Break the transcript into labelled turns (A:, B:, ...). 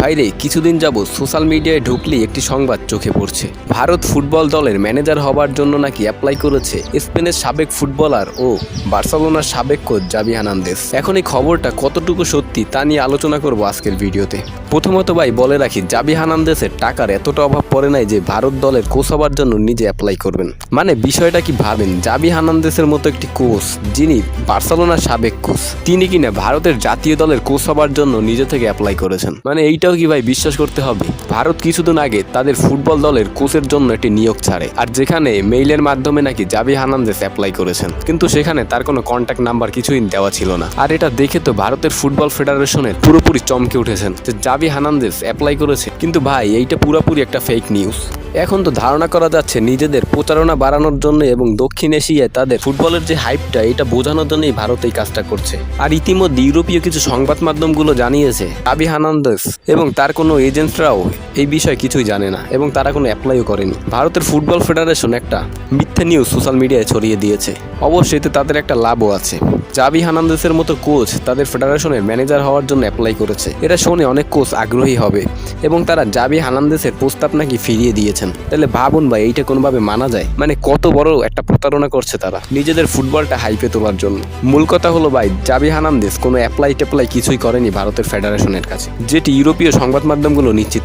A: ভাইরে কিছুদিন যাবৎ সোশ্যাল মিডিয়ায় ঢুকলেই একটি সংবাদ চোখে পড়ছে। ভারত ফুটবল দলের ম্যানেজার হবার জন্য নাকি অ্যাপ্লাই করেছে স্পেনের সাবেক ফুটবলার ও বার্সেলোনার সাবেক কোচ জাবি হানান্দেস এখন এই খবরটা কতটুকু সত্যি তা নিয়ে আলোচনা করব আজকের ভিডিওতে। প্রথমত ভাই, বলে রাখি জাবি হানান্দেসের টাকার এতটা অভাব পড়ে নাই যে ভারত দলের কোচ হবার জন্য নিজে অ্যাপ্লাই করবেন। মানে বিষয়টা কি ভাবেন? জাবি হানান্দেসের মতো একটি কোচ যিনি বার্সেলোনার সাবেক কোচ, তিনি কিনা ভারতের জাতীয় দলের কোচ হবার জন্য নিজে থেকে অ্যাপ্লাই করেছেন? মানে এইটাও কি ভাই বিশ্বাস করতে হবে? ভারত কিছুদিন আগে তাদের ফুটবল দলের কোচের জন্য একটি নিয়োগ ছাড়ে, আর যেখানে মেইলের মাধ্যমে নাকি জাবি হানান্দেস অ্যাপ্লাই করেছেন। কিন্তু সেখানে তার কোনো কন্ট্যাক্ট নাম্বার কিছুই দেওয়া ছিল না। আর এটা দেখে তো ভারতের ফুটবল ফেডারেশনের পুরোপুরি চমকে উঠেছেন যে জাবি হানান্দেস অ্যাপ্লাই করেছে। কিন্তু ভাই, এইটা পুরোপুরি একটা ফেক নিউজ এখন তো ধারণা করা যাচ্ছে নিজেদের প্রচারণা বাড়ানোর জন্য এবং দক্ষিণ এশিয়ায় তাদের ফুটবলের যে হাইপটা, এটা বোঝানোর জন্যই ভারত এই কাজটা করছে। আর ইতিমধ্যে ইউরোপীয় কিছু সংবাদ মাধ্যমগুলো জানিয়েছে, আবি হানান্দেস এবং তার কোনো এজেন্টরাও এই বিষয়ে কিছুই জানে না এবং তারা কোনো অ্যাপ্লাইও করেনি। ভারতের ফুটবল ফেডারেশন একটা মিথ্যে নিউজ সোশ্যাল মিডিয়ায় ছড়িয়ে দিয়েছে। অবশ্যই তাদের একটা লাভও আছে। জাবি হানান্দেসের মতো কোচ তাদের ফেডারেশনের ম্যানেজার হওয়ার জন্য অ্যাপ্লাই করেছে। এটা শুনে অনেক কোচ আগ্রহী হবে এবং তারা জাবি হানান্দেসের প্রস্তাব নাকি ফিরিয়ে দিয়েছেন। তাহলে ভাবুন ভাই, এইটা কোনোভাবে মানা যায়? মানে কত বড় একটা প্রতারণা করছে তারা নিজেদের ফুটবলটা হাইপে তোলার জন্য। মূল কথা হলো ভাই জাবি হানান্দেস কোনো অ্যাপ্লাই ট্যাপ্লাই কিছুই করেনি ভারতের ফেডারেশনের কাছে, যেটি ইউরোপীয় সংবাদ মাধ্যমগুলো নিশ্চিত